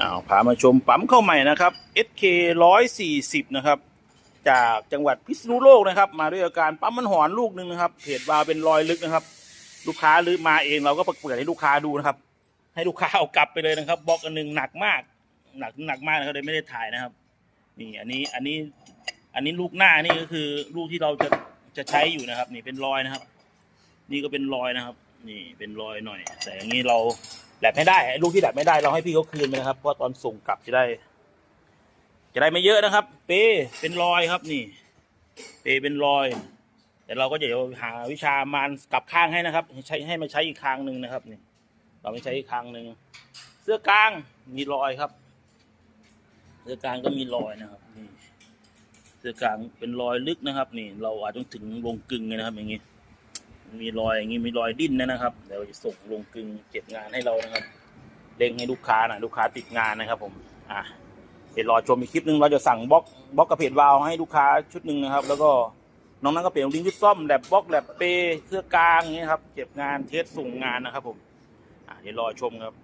อ้าวพามาชมปั๊มเข้าใหม่นะครับ SK 140 นะครับ จากจังหวัดพิษณุโลกนะครับ มาด้วยอาการปั๊มมันหอนลูกหนึ่งนะครับเพจวาเป็นรอยลึกนะครับ ลูกค้าลือมาเองเราก็เปิดให้ลูกค้าดูนะครับ ให้ลูกค้าเอากลับไปเลยนะครับบล็อกอันหนึ่งหนักมาก หนักหนักมากนะครับเลยไม่ได้ถ่ายนะครับ นี่อันนี้อันนี้อันนี้ลูกหน้านี่ก็คือลูกที่เราจะจะใช้อยู่นะครับ นี่เป็นรอยนะครับ นี่ก็เป็นรอยนะครับ นี่เป็นรอยหน่อย แต่อย่างนี้เรา แลบไม่ได้ไอ้ลูกที่แลบไม่ได้เราให้พี่เขาคืนไปนะครับเพราะตอนส่งกลับจะได้ จะได้ไม่เยอะนะครับ เปเป็นรอยครับนี่ เปเป็นรอย แต่เราก็จะหาวิชามานกลับข้างให้นะครับ ใช้ให้มาใช้อีกครั้งหนึ่งนะครับนี่เราไม่ใช้อีกครั้งหนึ่งเสื้อกลางมีรอยครับ เสื้อกลางก็มีรอยนะครับนี่เสื้อกลางเป็นรอยลึกนะครับ นี่ เราอาจต้องถึงลงกึ่งเลยนะครับ อย่างนี้ มีรอยอย่างนี้มีรอยดิ้นนะครับเดี๋ยวจะส่งลงกึงเก็บงานให้เรานะครับเร่งให้ลูกค้านะลูกค้าติดงานนะครับ ผมอะเดี๋ยวรอชมอีกคลิปหนึ่งเราจะสั่งบล็อกบล็อกกระเพดวาวให้ลูกค้าชุดหนึ่งนะครับ แล้วก็น้องนั้นก็เปลี่ยนลิงชุดซ่อมแลบบล็อกแลบเปเสื้อกลางอย่างนี้ยครับเก็บงานเทสส่งงานนะครับ ผมอะเดี๋ยวรอชมครับ